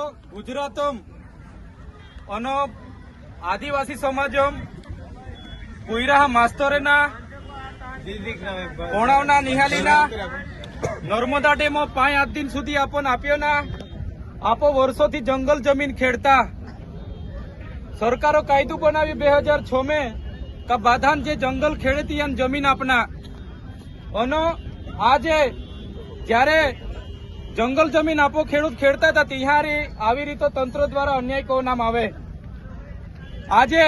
గుజరాతం અનો આદિવાસી સમાજમ કુઈરા માસ્તરેના કોણાવના નિહાલીના Narmada demo પાંચ આઠ દિન સુધી આપણ આપ્યો ના આપો વર્ષોથી જંગલ જમીન ખેડતા સરકારો કાયદું બનાવી બે હજાર છ મેં કા બાધાન જે જંગલ ખેડતી અને જમીન આપના અનો આજે જ્યારે જંગલ જમીન આપો, ખેડૂત ખેડતા હતા. તિહારી આવી રીતે તંત્ર દ્વારા અન્યાય કહો નામ આવે. આજે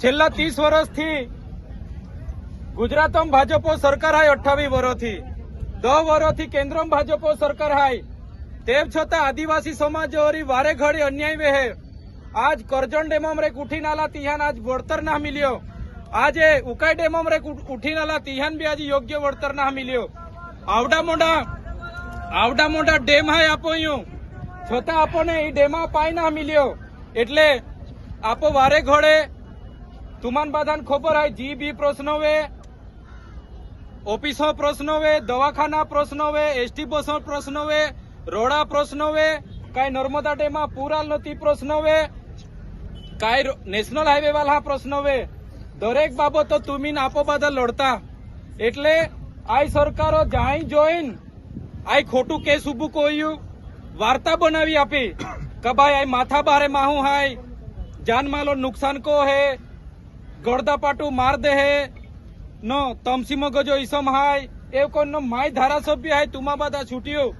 છેલ્લા ત્રીસ વર્ષથી ગુજરાતમાં ભાજપો સરકાર હાય અઠ્ઠાવીસ વર્ષથી. દસ વર્ષથી કેન્દ્રમાં ભાજપો સરકાર હાય. તેમ છતાં આદિવાસી સમાજ વારે ઘડી અન્યાય વેહે. આજ કરજણ ડેમમ રે ઉઠી નાલા તિહાન આજ વળતર ના મિલ્યો. આજે ઉકાઈ ડેમમ રે ઉઠી નાલા તિહાન બી આજે યોગ્ય વળતર ના મિલ્યો. આવડા મોટા આવડા મોટા ડેમ હાય આપો અહીંયા છતાં આપણને એ ડેમાં પાય ના મિલ્યો. એટલે આપો વારે ઘોડે તુમાન બાધાન ખબર હાય જી બી પ્રશ્નો વે ઓફિસો પ્રશ્નો વે દવાખાના પ્રશ્નો વે એસટી બસો પ્રશ્નો વે રોડા પ્રશ્નો વે કાંઈ નર્મદા ડેમમાં પૂરાલ નથી પ્રશ્નો વે કાંઈ નેશનલ હાઈવે વાળા પ્રશ્નો વે દરેક બાબતો તુમીન આપો બધા લડતા. એટલે આઈ સરકારો જાય જોઈન આઈ ખોટું કેસ ઉભું કોયું? વાર્તા બનાવી આપી. કે ભાઈ આ માથા બારે માહું હાય. જાનમાલો નુકસાન કો હે? ગળદાપાટું માર દે હે? નો તમસીમો ગજો ઈસમ હાય. એ કોઈનો માય ધારાસભ્ય હાય તુમા બધા છૂટ્યું.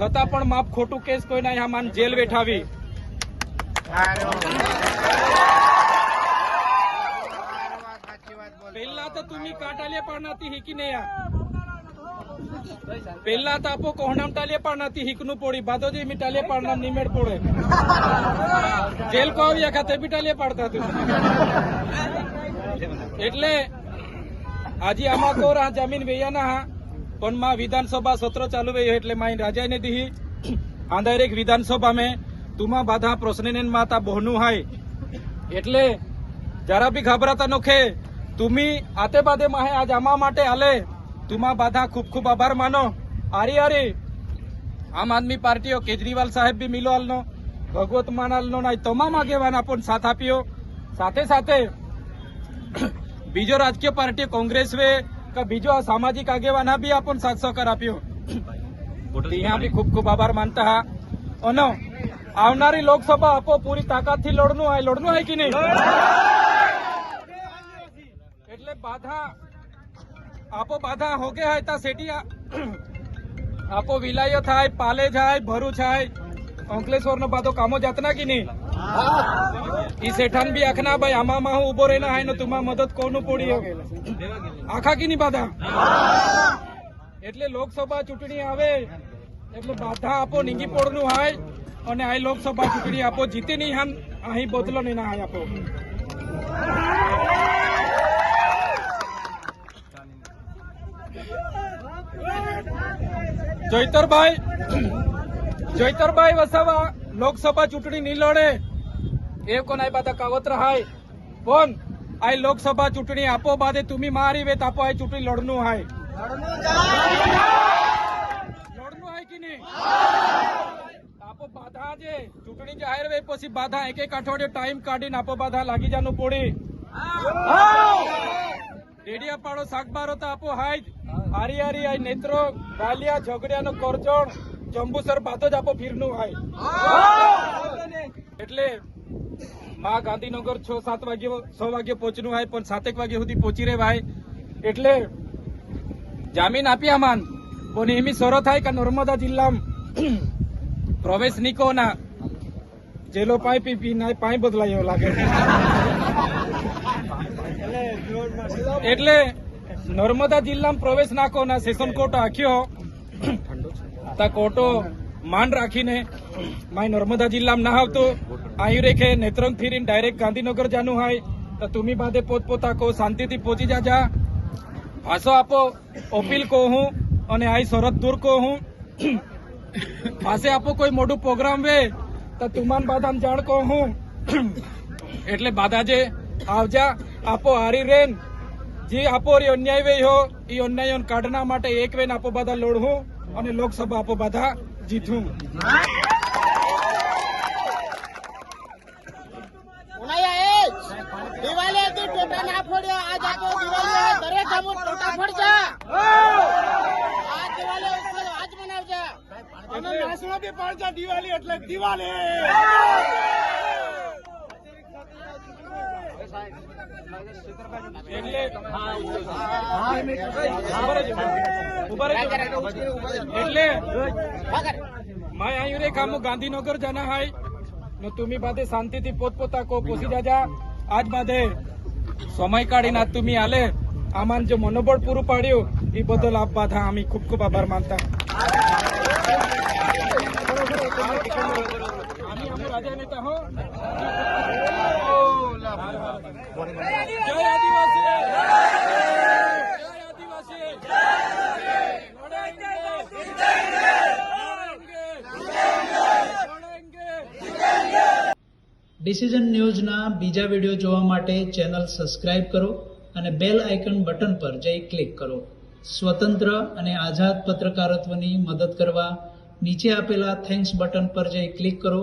છતાં પણ માપ ખોટું કેસ કોઈ ના માન જેલ બેઠાવી પહેલા તો તુમી કાટાલિયા પાડનાથી હિકી ને યા પહેલા તો આપો કોહણામ ટાલિયા પાડનાથી હિકનું પોડી ભાદોજી મી ટાલિયા પાડનાર નિમેડ પોડે જેલ કો આવ્યા ખાતે બી ટાલિયા પાડતા એટલે આજે આમાં કોર આ જમીન વેયાના હા, પણ માં વિધાનસભા સત્ર ચાલુ રહ્યું એટલે માં રાજાને દીહી. આ ડાયરેક્ટ વિધાનસભા મેં તુમા બાધા પ્રશ્ન માતા બહનું હાય. એટલે જરા બી ગભરાતા નોખે. તુમી આતે બાદે માહે આજ આમા માટે આલે. તુમા બાધા ખૂબ ખૂબ આભાર માનો. આરી આરી. આમ આદમી પાર્ટીઓ કેજરીવાલ સાહેબ બી મિલો હાલનો ભગવત માનાલનો ના તમામ આગેવાન આપણ સાથ આપ્યો. સાથે સાથે બીજો રાજકીય પાર્ટી કોંગ્રેસ વે કે બીજો સામાજિક આગેવાના બી આપણ સાથ સહકાર આપ્યો. ત્યાં બી ખૂબ ખૂબ આભાર માનતા હા. અને આવનારી લોકસભા આપો પૂરી તાકાતથી લડનું હોય લડનું હોય કે નહીં? એટલે બાધા આપો બાધા હોગે હોય તા સેટી આપો વિલાયો થાય, પાલે જાય ભરૂચ થાય અંકલેશ્વર નો બાધો કામો જાતના કે નહીં? ઈ શેઠાન બી આખના ભાઈ, આમાં હું ઊભો રહેના હાય ને તુમાં મદદ કોનું પડી આખા કી ની બાધા? એટલે લોકસભા ચૂંટણી આવે, એટલે બાધા આપો, નીંગી પોળનું હાય, અને આ લોકસભા ચૂંટણી આપો, જીતે નહીં હાન, અહીં બદલો નહીં ના હાય આપો. જયતરભાઈ જયતરભાઈ વસાવા લોકસભા ચૂંટણી નહીં લડે એ કોણ આ બધા કાવત્ર હાય પણ આ લોકસભા ચૂંટણી આપો બાદે તુમી મારી વેત આપો આ ચૂંટણી લડનું હાય. લડનું હાય કે નહીં? આપો બાધા જે ચૂંટણી જાહેર વે પછી બાધા એક એક અઠવાડિયે ટાઈમ કાઢીને આપો બાધા લાગી જાનું પોડી રેડિયા પાડો શાકબારો તો આપો હાય હારી હારી આય. નેત્રો, ગાલિયા, ઝઘડિયાનો કરજણ, જંબુસર બાતો જ આપો ફીરનું હાય. એટલે માં ગાંધીનગર છ, સાત વાગે છ વાગે પહોંચનું હોય, પણ સાતેક વાગે સુધી પહોંચી રે ભાઈ. એટલે જામીન આપ્યા માન પણ એમી સરો થાય કે નર્મદા જિલ્લામાં પ્રવેશ નીકો ના જેલો પાઈ પી પી ના પાઈ બદલાય એવો લાગે એટલે નર્મદા જિલ્લામાં પ્રવેશ નાખો ના સેશન કોર્ટ આખ્યો. તા કોર્ટો માન રાખીને માય નર્મદા જિલ્લામાં ના આવતો. આયુ રેખે નેત્રંગ ફીરીને ડાયરેક્ટ ગાંધીનગર જાનું હોય. તો તુમી બાદે પોતપોતા કહો શાંતિથી પહોંચી જાજા ભાષો આપો, અપીલ કહું હું અને આઈ શરત દૂર કહું હું. પાસે આપો કોઈ મોટું પ્રોગ્રામ વે. તો તુમાન બાધામ જાણકો હું. એટલે બાદાજે આવજા, આપો હારી રેન. જે આપો રે અન્યાય વે હો એ અન્યાય કાઢના માટે એક વેન આપો બધા લોડું અને લોકસભા આપો બધા જીતું દિવાળી હતી આપો દિવાળી દરેક અમુક દિવાળી પાંચા દિવાળી! એટલે દિવાળી એટલે માય આયુ રે કામો ગાંધીનગર જાના હાય. ને तुम्ही बाधे શાંતિથી પોતપોતા કો પોસી જાજા. આજ બાધે સમય કાઢીને આજ तुम्ही आले આમાં જે મનોબળ પૂરું પાડ્યું એ બદલ આપ બાધા. આમી ખૂબ ખૂબ આભાર માનતા. કરતા હો. ડિસિઝન ન્યૂઝના બીજા વીડિયો જોવા માટે ચેનલ સબસ્ક્રાઇબ કરો અને બેલ આઇકન બટન પર જઈ ક્લિક કરો. સ્વતંત્ર અને આઝાદ પત્રકારત્વની મદદ કરવા નીચે આપેલા થેન્ક્સ બટન પર જઈ ક્લિક કરો.